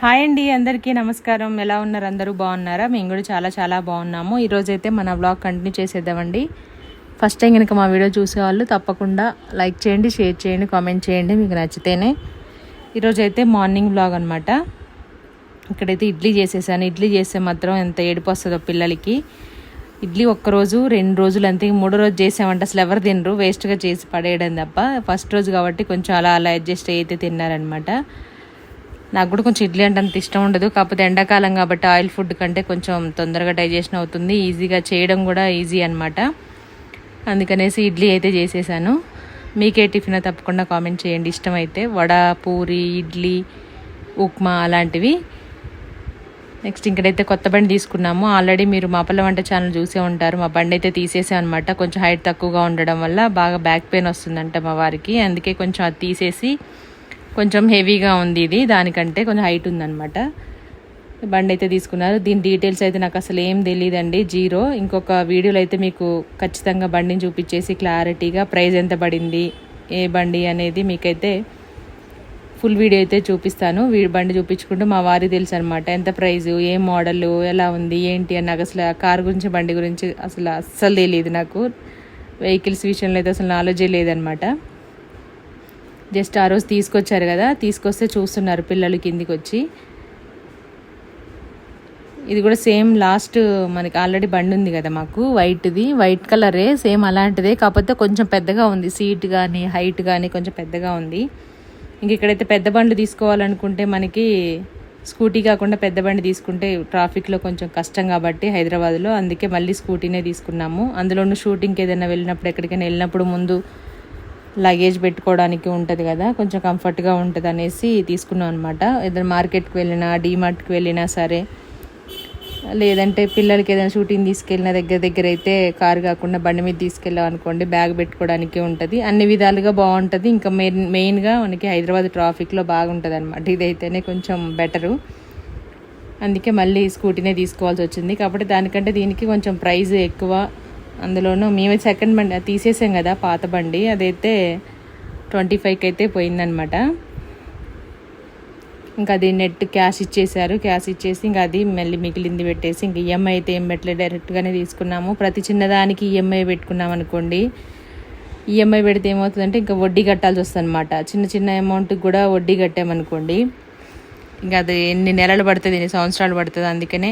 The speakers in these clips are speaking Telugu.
హాయ్ అండి అందరికీ నమస్కారం. ఎలా ఉన్నారు? అందరూ బాగున్నారా? మేము కూడా చాలా చాలా బాగున్నాము. ఈరోజైతే మన బ్లాగ్ కంటిన్యూ చేసేద్దామండి. ఫస్ట్ టైం కనుక మా వీడియో చూసేవాళ్ళు తప్పకుండా లైక్ చేయండి షేర్ చేయండి కామెంట్ చేయండి మీకు నచ్చితేనే. ఈరోజైతే మార్నింగ్ బ్లాగ్ అనమాట ఇక్కడైతే ఇడ్లీ చేసేసాను. ఇడ్లీ చేస్తే మాత్రం ఎంత ఏడుపు వస్తుందో పిల్లలకి. ఇడ్లీ ఒక్కరోజు రెండు రోజులు అంతే. మూడో రోజు చేసామంటే అసలు ఎవరు తినరు. వేస్ట్గా చేసి పడేయడం తప్ప. ఫస్ట్ రోజు కాబట్టి కొంచెం అలా అలా అడ్జస్ట్ అయితే తిన్నారనమాట నాకు కూడా కొంచెం ఇడ్లీ అంటే అంత ఇష్టం ఉండదు. కాకపోతే ఎండాకాలం కాబట్టి ఆయిల్ ఫుడ్ కంటే కొంచెం తొందరగా డైజెషన్ అవుతుంది. ఈజీగా చేయడం కూడా ఈజీ అనమాట అందుకనేసి ఇడ్లీ అయితే చేసేసాను. మీకే టిఫిన్ తప్పకుండా కామెంట్ చేయండి. ఇష్టమైతే వడ పూరి ఇడ్లీ ఉప్మా అలాంటివి. నెక్స్ట్ ఇక్కడైతే కొత్త బండి తీసుకున్నాము. ఆల్రెడీ మీరు మా పల్ల వంట ఛానల్ చూసే ఉంటారు. మా బండి అయితే తీసేసాం అనమాట కొంచెం హైట్ తక్కువగా ఉండడం వల్ల బాగా బ్యాక్ పెయిన్ వస్తుందంట మా వారికి. అందుకే కొంచెం అది తీసేసి కొంచెం హెవీగా ఉంది ఇది. దానికంటే కొంచెం హైట్ ఉందన్నమాట. బండి అయితే తీసుకున్నారు. దీని డీటెయిల్స్ అయితే నాకు అసలు ఏం తెలియదండి జీరో. ఇంకొక వీడియోలో అయితే మీకు ఖచ్చితంగా బండిని చూపించేసి క్లారిటీగా ప్రైస్ ఎంత పడింది ఏ బండి అనేది మీకైతే ఫుల్ వీడియో అయితే చూపిస్తాను. వీ బండి చూపించుకుంటూ మా వారి తెలుసు అనమాట ఎంత ప్రైజు ఏ మోడలు ఎలా ఉంది ఏంటి అని నాకు అసలు కార్ గురించి బండి గురించి అసలు అస్సలు తెలియదు నాకు. వెహికల్స్ విషయంలో అయితే అసలు నాలెడ్జే లేదనమాట జస్ట్ ఆ రోజు తీసుకొచ్చారు కదా తీసుకొస్తే చూస్తున్నారు పిల్లలు కిందికి వచ్చి. ఇది కూడా సేమ్ లాస్ట్ మనకి ఆల్రెడీ బండి ఉంది కదా మాకు వైట్ది. వైట్ కలరే సేమ్ అలాంటిదే కాకపోతే కొంచెం పెద్దగా ఉంది. సీట్ కానీ హైట్ కానీ కొంచెం పెద్దగా ఉంది. ఇంక ఇక్కడైతే పెద్ద బండి తీసుకోవాలనుకుంటే మనకి స్కూటీ కాకుండా పెద్ద బండి తీసుకుంటే ట్రాఫిక్లో కొంచెం కష్టం కాబట్టి హైదరాబాద్లో. అందుకే మళ్ళీ స్కూటీనే తీసుకున్నాము. అందులోనూ షూటింగ్కి ఏదైనా వెళ్ళినప్పుడు ఎక్కడికైనా వెళ్ళినప్పుడు ముందు లగేజ్ పెట్టుకోవడానికి ఉంటుంది కదా కొంచెం కంఫర్ట్గా ఉంటుంది అనేసి తీసుకున్నాం అనమాట ఏదైనా మార్కెట్కి వెళ్ళినా డీమార్ట్కి వెళ్ళినా సరే లేదంటే పిల్లలకి ఏదైనా షూటింగ్ తీసుకెళ్ళిన దగ్గర దగ్గర అయితే కారు కాకుండా బండి మీద తీసుకెళ్ళాం అనుకోండి బ్యాగ్ పెట్టుకోవడానికి ఉంటుంది. అన్ని విధాలుగా బాగుంటుంది. ఇంకా మెయిన్ మెయిన్గా మనకి హైదరాబాద్ ట్రాఫిక్లో బాగుంటుంది అనమాట ఇదైతేనే కొంచెం బెటరు అందుకే మళ్ళీ స్కూటీనే తీసుకోవాల్సి వచ్చింది. కాబట్టి దానికంటే దీనికి కొంచెం ప్రైస్ ఎక్కువ అందులోనూ మేమే సెకండ్ బండి తీసేసాం కదా పాత బండి. అదైతే ట్వంటీ ఫైవ్కి అయితే పోయిందనమాట ఇంకా అది నెట్ క్యాష్ ఇచ్చేసారు క్యాష్ ఇచ్చేసి ఇంకా అది మళ్ళీ మిగిలింది పెట్టేసి ఇంక ఈఎంఐ అయితే ఏం పెట్టలేదు. డైరెక్ట్గానే తీసుకున్నాము. ప్రతి చిన్నదానికి ఈఎంఐ పెట్టుకున్నాం అనుకోండి. ఈఎంఐ పెడితే ఏమవుతుందంటే ఇంకా వడ్డీ కట్టాల్సి వస్తుంది అనమాట చిన్న చిన్న అమౌంట్కి కూడా వడ్డీ కట్టామనుకోండి. ఇంకా అది ఎన్ని నెలలు పడుతుంది ఎన్ని సంవత్సరాలు పడుతుంది అందుకనే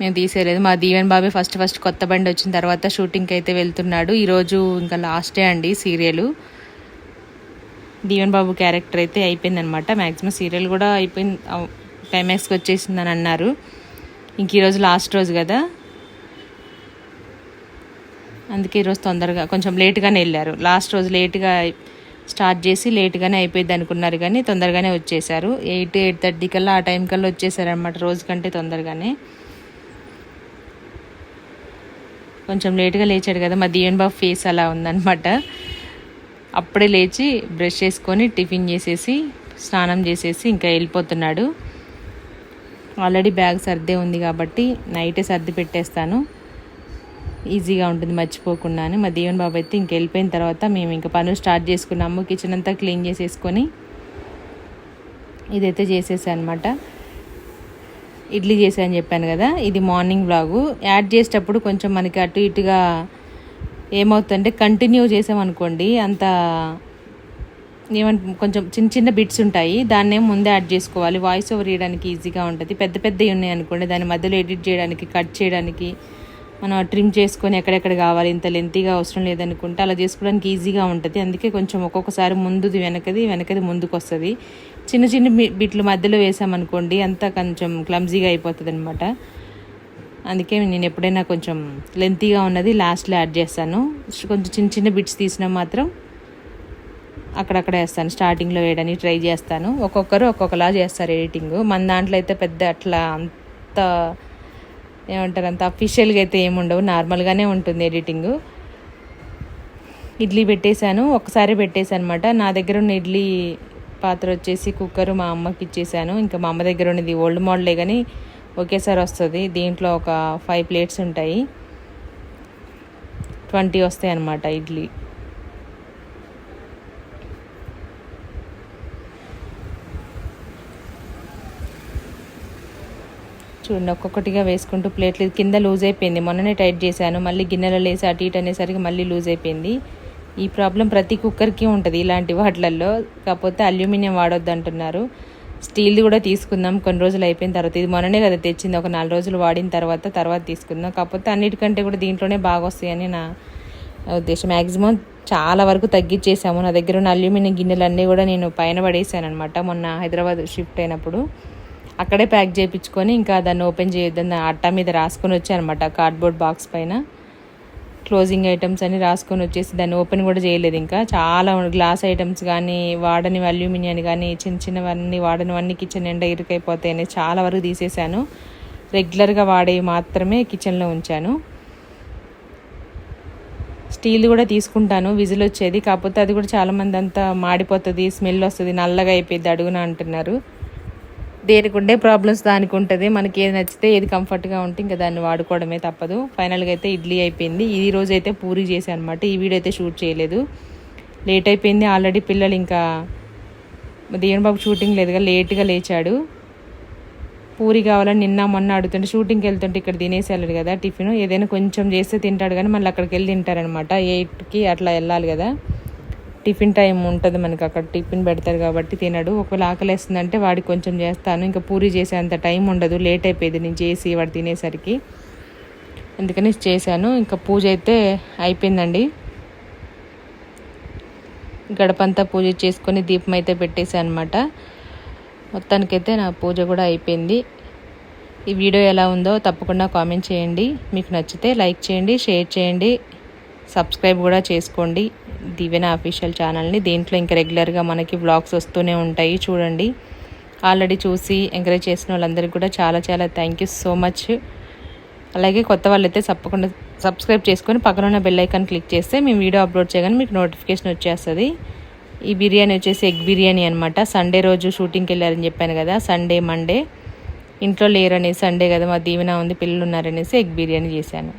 మేము తీసేయలేదు. మా దీవెన్ బాబే ఫస్ట్ ఫస్ట్ కొత్త బండి వచ్చిన తర్వాత షూటింగ్కి అయితే వెళ్తున్నాడు. ఈరోజు ఇంకా లాస్ట్ డే అండి సీరియల్. దీవెన్ బాబు క్యారెక్టర్ అయితే అయిపోయింది అనమాట మ్యాక్సిమం సీరియల్ కూడా అయిపోయింది. క్లైమాక్స్కి వచ్చేసిందని అన్నారు. ఇంక ఈరోజు లాస్ట్ రోజు కదా. అందుకే ఈరోజు తొందరగా కొంచెం లేట్గానే వెళ్ళారు. లాస్ట్ రోజు లేట్గా స్టార్ట్ చేసి లేట్గానే అయిపోయింది అనుకున్నారు కానీ తొందరగానే వచ్చేసారు. ఎయిట్ ఎయిట్ థర్టీ కల్లా ఆ టైం కల్లా వచ్చేసారు అనమాట రోజు కంటే తొందరగానే. కొంచెం లేట్గా లేచాడు కదా మా దీవెన్ బాబు ఫేస్ అలా ఉందన్నమాట. అప్పుడే లేచి బ్రష్ చేసుకొని టిఫిన్ చేసేసి స్నానం చేసేసి ఇంకా వెళ్ళిపోతున్నాడు. ఆల్రెడీ బ్యాగ్ సర్దే ఉంది కాబట్టి నైటే సర్ది పెట్టేస్తాను. ఈజీగా ఉంటుంది మర్చిపోకుండా అని. మా దీవెన్ బాబు అయితే ఇంక వెళ్ళిపోయిన తర్వాత మేము ఇంకా పనులు స్టార్ట్ చేసుకున్నాము కిచెన్ అంతా క్లీన్ చేసేసుకొని ఇదైతే చేసేసాను అనమాట ఇడ్లీ చేశాను చెప్పాను కదా ఇది మార్నింగ్ బ్లాగు యాడ్ చేసేటప్పుడు కొంచెం మనకి అటు ఇటుగా ఏమవుతుందంటే కంటిన్యూ చేసామనుకోండి అంత ఏమని కొంచెం చిన్న చిన్న బిట్స్ ఉంటాయి. దాన్నే ముందే యాడ్ చేసుకోవాలి. వాయిస్ ఓవర్ ఇవ్వడానికి ఈజీగా ఉంటుంది. పెద్ద పెద్దవి ఉన్నాయి అనుకోండి దాని మధ్యలో ఎడిట్ చేయడానికి కట్ చేయడానికి మనం ట్రిమ్ చేసుకొని ఎక్కడెక్కడ కావాలి ఇంత లెంతీగా అవసరం లేదనుకుంటే అలా చేసుకోవడానికి ఈజీగా ఉంటుంది. అందుకే కొంచెం ఒక్కొక్కసారి ముందుది వెనకది వెనకది ముందుకు వస్తుంది చిన్న చిన్న బిట్లు మధ్యలో వేసామనుకోండి అంతా కొంచెం క్లమ్జీగా అయిపోతుంది అనమాట అందుకే నేను ఎప్పుడైనా కొంచెం లెంతీగా ఉన్నది లాస్ట్లో యాడ్ చేస్తాను. కొంచెం చిన్న చిన్న బిట్స్ తీసినా మాత్రం అక్కడక్కడ వేస్తాను. స్టార్టింగ్లో వేయడానికి ట్రై చేస్తాను. ఒక్కొక్కరు ఒక్కొక్కలా చేస్తారు ఎడిటింగ్. మన దాంట్లో అయితే పెద్ద అట్లా అంత ఏమంటారు అంత అఫీషియల్గా అయితే ఏముండవు నార్మల్గానే ఉంటుంది ఎడిటింగ్ ఇడ్లీ పెట్టేశాను ఒకసారి పెట్టేశాను అనమాట నా దగ్గర ఉన్న ఇడ్లీ పాత్ర వచ్చేసి కుక్కర్ మా అమ్మకి ఇచ్చేసాను ఇంకా మా అమ్మ దగ్గర ఉన్నది ఓల్డ్ మోడలే కానీ ఒకేసారి వస్తుంది. దీంట్లో ఒక ఫైవ్ ప్లేట్స్ ఉంటాయి. ట్వంటీ వస్తాయి అన్నమాట ఇడ్లీ. చూడండి ఒక్కొక్కటిగా వేసుకుంటూ ప్లేట్లు. కింద లూజ్ అయిపోయింది. మొన్ననే టైట్ చేశాను. మళ్ళీ గిన్నెలో లేసి అటు ఇటు అనేసరికి మళ్ళీ లూజ్ అయిపోయింది. ఈ ప్రాబ్లం ప్రతి కుక్కర్కి ఉంటుంది ఇలాంటి వాటిలలో. కాకపోతే అల్యూమినియం వాడొద్దు అంటున్నారు స్టీల్ది కూడా తీసుకుందాం. కొన్ని రోజులు అయిపోయిన తర్వాత. ఇది మొన్ననే కదా తెచ్చింది. ఒక నాలుగు రోజులు వాడిన తర్వాత తర్వాత తీసుకుందాం. కాకపోతే అన్నిటికంటే కూడా దీంట్లోనే బాగా వస్తాయని నా ఉద్దేశం. మ్యాక్సిమం చాలా వరకు తగ్గించేసాము నా దగ్గర ఉన్న అల్యూమినియం గిన్నెలన్నీ కూడా నేను పైన పడేసాను అనమాట మొన్న హైదరాబాద్ షిఫ్ట్ అయినప్పుడు. అక్కడే ప్యాక్ చేయించుకొని ఇంకా దాన్ని ఓపెన్ చేయొద్దని అట్టా మీద రాసుకొని వచ్చాను అనమాట కార్డ్బోర్డ్ బాక్స్ పైన. క్లోజింగ్ ఐటమ్స్ అని రాసుకొని వచ్చేసి దాన్ని ఓపెన్ కూడా చేయలేదు ఇంకా. చాలా గ్లాస్ ఐటమ్స్ కానీ వాడని అల్యూమినియం కానీ చిన్న చిన్నవన్నీ వాడనివన్నీ కిచెన్ నిండా ఇరుకైపోతాయని చాలా వరకు తీసేశాను. రెగ్యులర్గా వాడేవి మాత్రమే కిచెన్లో ఉంచాను. స్టీల్ కూడా తీసుకుంటాను విజిల్ వచ్చేది. కాకపోతే అది కూడా చాలామంది అంతా మాడిపోతుంది స్మెల్ వస్తుంది నల్లగా అయిపోయింది అడుగున అంటున్నారు. దేనికి ఉండే ప్రాబ్లమ్స్ దానికి ఉంటుంది మనకి ఏది నచ్చితే ఏది కంఫర్ట్గా ఉంటే ఇంకా దాన్ని వాడుకోవడమే తప్పదు. ఫైనల్గా అయితే ఇడ్లీ అయిపోయింది. ఈ రోజు అయితే పూరి చేశాను అనమాట ఈ వీడియో అయితే షూట్ చేయలేదు. లేట్ అయిపోయింది. ఆల్రెడీ పిల్లలు ఇంకా దేవుని బాబు షూటింగ్ లేదుగా లేట్గా లేచాడు. పూరి కావాలని నిన్న మొన్న అడుగుతుంటే షూటింగ్కి వెళ్తుంటే ఇక్కడ తినేసి కదా టిఫిన్. ఏదైనా కొంచెం చేస్తే తింటాడు కానీ మళ్ళీ అక్కడికి వెళ్ళి తింటారనమాట ఎయిట్కి అట్లా వెళ్ళాలి కదా. టిఫిన్ టైం ఉంటుంది మనకి అక్కడ టిఫిన్ పెడతారు కాబట్టి తినడు. ఒకవేళ ఆకలి వేస్తుందంటే వాడికి కొంచెం చేస్తాను. ఇంకా పూరి చేసేంత టైం ఉండదు. లేట్ అయిపోయింది నేను చేసి వాడు తినేసరికి. అందుకని చేశాను. ఇంకా పూజ అయితే అయిపోయిందండి. గడపంతా పూజ చేసుకొని దీపం అయితే పెట్టేశాను అనమాట మొత్తానికైతే నా పూజ కూడా అయిపోయింది. ఈ వీడియో ఎలా ఉందో తప్పకుండా కామెంట్ చేయండి. మీకు నచ్చితే లైక్ చేయండి షేర్ చేయండి సబ్స్క్రైబ్ కూడా చేసుకోండి. దివ్యన అఫీషియల్ ఛానల్ని. దీంట్లో ఇంకా రెగ్యులర్గా మనకి వ్లాగ్స్ వస్తూనే ఉంటాయి. చూడండి. ఆల్రెడీ చూసి ఎంకరేజ్ చేసిన వాళ్ళందరికీ కూడా చాలా చాలా థ్యాంక్ యూ సో మచ్. అలాగే కొత్త వాళ్ళైతే తప్పకుండా సబ్స్క్రైబ్ చేసుకొని పక్కన ఉన్న బెల్ ఐకాన్ క్లిక్ చేస్తే మేము వీడియో అప్లోడ్ చేయగానే మీకు నోటిఫికేషన్ వచ్చేస్తుంది. ఈ బిర్యానీ వచ్చేసి ఎగ్ బిర్యానీ అనమాట సండే రోజు షూటింగ్కి వెళ్ళారని చెప్పాను కదా సండే మండే. ఇంట్లో లేరనేసి సండే కదా మా దీవెన ఉంది పిల్లలు ఉన్నారనేసి ఎగ్ బిర్యానీ చేశాను.